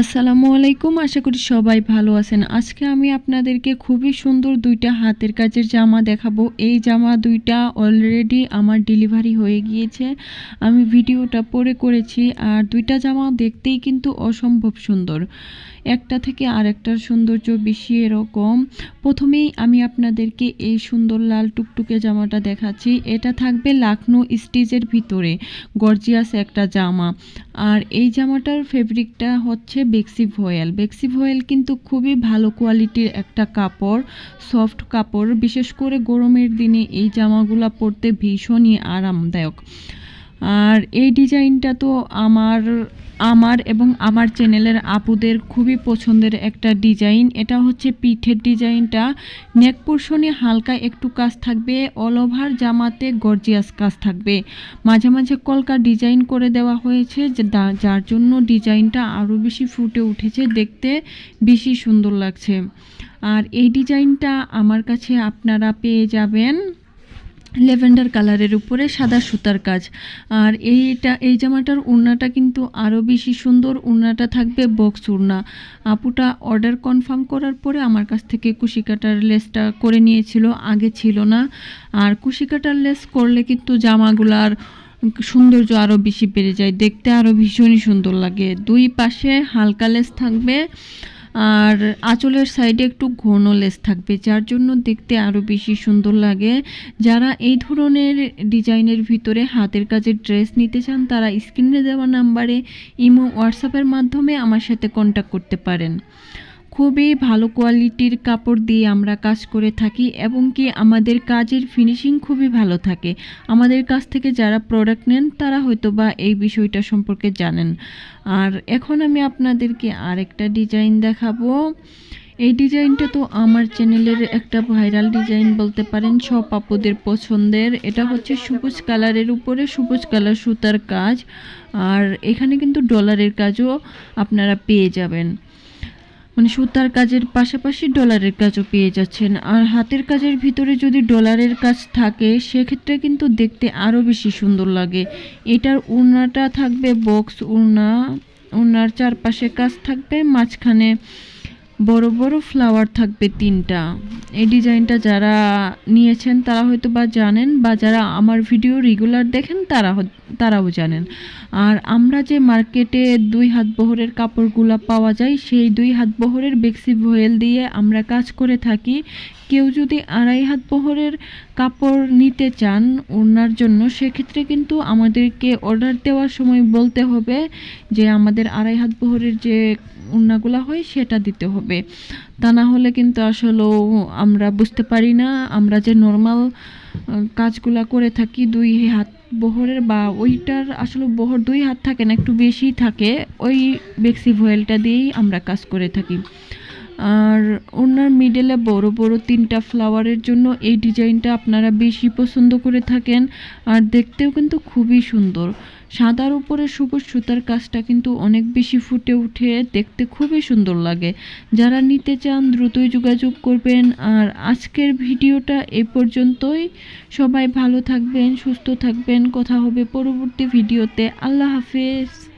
আসসালামু আলাইকুম, আশা করি সবাই ভালো আছেন। আজকে আমি আপনাদেরকে খুবই সুন্দর দুইটা হাতের কাজের জামা দেখাবো। এই জামা দুইটা অলরেডি আমার ডেলিভারি হয়ে গিয়েছে। আমি ভিডিওটা পরে করেছি, আর দুইটা জামা দেখতেই কিন্তু অসম্ভব সুন্দর। একটা থেকে আরেকটার সৌন্দর্য বেশি এরকম। প্রথমেই আমি আপনাদেরকে এই সুন্দর লাল টুকটুকে জামাটা দেখাচ্ছি। এটা থাকবে লাখনো স্টিচের ভিতরে, গর্জিয়াস একটা জামা। আর এই জামাটার ফেব্রিকটা হচ্ছে বেক্সি ভয়েল বেক্সি ভয়েল কিন্তু খুবই ভালো কোয়ালিটির একটা কাপড়, সফট কাপড়। বিশেষ করে গরমের দিনে এই জামাগুলো পরতে ভীষণই আরামদায়ক। আর এই ডিজাইনটা তো আমার আমার এবং আমার চ্যানেলের আপুদের খুবই পছন্দের একটা ডিজাইন। এটা হচ্ছে পিঠের ডিজাইনটা। নেক পোর্শনে হালকা একটু কাজ থাকবে অল ওভার জামাতে গর্জিয়াস কাজ থাকবে। মাঝে মাঝে কলকা ডিজাইন করে দেওয়া হয়েছে যার জন্য ডিজাইনটা আরও বেশি ফুটে উঠেছে, দেখতে বেশি সুন্দর লাগছে। আর এই ডিজাইনটা আমার কাছে আপনারা পেয়ে যাবেন। লেভেন্ডার কালারের উপরে সাদা সুতার কাজ। আর এইটা, এই জামাটার উড়নাটা কিন্তু আরও বেশি সুন্দর উড়নাটা থাকবে বক্স উড়না। আপুটা অর্ডার কনফার্ম করার পরে আমার কাছ থেকে কুশি কাটার লেসটা করে নিয়েছিল, আগে ছিল না। আর কুশি কাটার লেস করলে কিন্তু জামাগুলার সৌন্দর্য আরও বেশি বেড়ে যায়, দেখতে আরও ভীষণই সুন্দর লাগে। দুই পাশে হালকা লেস থাকবে আর আঁচলের সাইডে একটু ঘন লেস থাকবে, যার জন্য দেখতে আরও বেশি সুন্দর লাগে। যারা এই ধরনের ডিজাইনের ভিতরে হাতের কাজের ড্রেস নিতে চান, তারা স্ক্রিনে দেওয়া নাম্বারে ইমো, হোয়াটসঅ্যাপের মাধ্যমে আমার সাথে কন্ট্যাক্ট করতে পারেন। খুবই ভালো কোয়ালিটির কাপড় দিয়ে আমরা কাজ করে থাকি এবং কি আমাদের কাজের ফিনিশিং খুবই ভালো থাকে। আমাদের কাছ থেকে যারা প্রোডাক্ট নেন, তারা হয়তো বা এই বিষয়টা সম্পর্কে জানেন। আর এখন আমি আপনাদেরকে আরেকটা ডিজাইন দেখাবো। এই ডিজাইনটা তো আমার চ্যানেলের একটা ভাইরাল ডিজাইন বলতে পারেন, সব আপুদের পছন্দের। এটা হচ্ছে সবুজ কালারের উপরে সবুজ কালার সুতার কাজ। আর এখানে কিন্তু ডলারের কাজও আপনারা পেয়ে যাবেন। মানে সুতার কাজের পাশাপাশি ডলারের কাজও পেয়ে যাচ্ছেন। আর হাতের কাজের ভিতরে যদি ডলারের কাজ থাকে, সেক্ষেত্রে কিন্তু দেখতে আরও বেশি সুন্দর লাগে। এটার উড়নাটা থাকবে বক্স উড়না, উড়নার চারপাশে কাজ থাকবে, মাঝখানে বড় বড় ফ্লাওয়ার থাকবে তিনটা। এই ডিজাইনটা যারা নিয়েছেন, তারা হয়তো বা জানেন বা যারা আমার ভিডিও রেগুলার দেখেন, তারা তারাও জানেন। আর আমরা যে মার্কেটে দুই হাত বহরের কাপড়গুলো পাওয়া যায়, সেই দুই হাত বহরের বেক্সি ভোয়েল দিয়ে আমরা কাজ করে থাকি। কেউ যদি আড়াই হাত বহরের কাপড় নিতে চান ওনার জন্য, সেক্ষেত্রে কিন্তু আমাদেরকে অর্ডার দেওয়ার সময় বলতে হবে যে আমাদের আড়াই হাত বহরের যে ওড়নাগুলো হয়, সেটা দিতে হবে। তা না হলে কিন্তু আসলেও আমরা বুঝতে পারি না, আমরা যে নর্মাল কাজগুলা করে থাকি দুই হাত বহরের বা ওইটার আসলে বহর দুই হাত থাকে না, একটু বেশি থাকে, ওই বেক্সি ভয়েলটা দিয়েই আমরা কাজ করে থাকি। আর ওনার মিডলে বড় বড় তিনটা ফ্লাওয়ারের জন্য এই ডিজাইনটা আপনারা বেশি পছন্দ করে থাকেন। আর দেখতেও কিন্তু খুবই সুন্দর। সাদার উপরে সবুজ সুতার কাজটা কিন্তু অনেক বেশি ফুটে উঠে, দেখতে খুবই সুন্দর লাগে। যারা নিতে চান দ্রুতই যোগাযোগ করবেন। আর আজকের ভিডিওটা এ পর্যন্তই। সবাই ভালো থাকবেন, সুস্থ থাকবেন। কথা হবে পরবর্তী ভিডিওতে। আল্লাহ হাফেজ।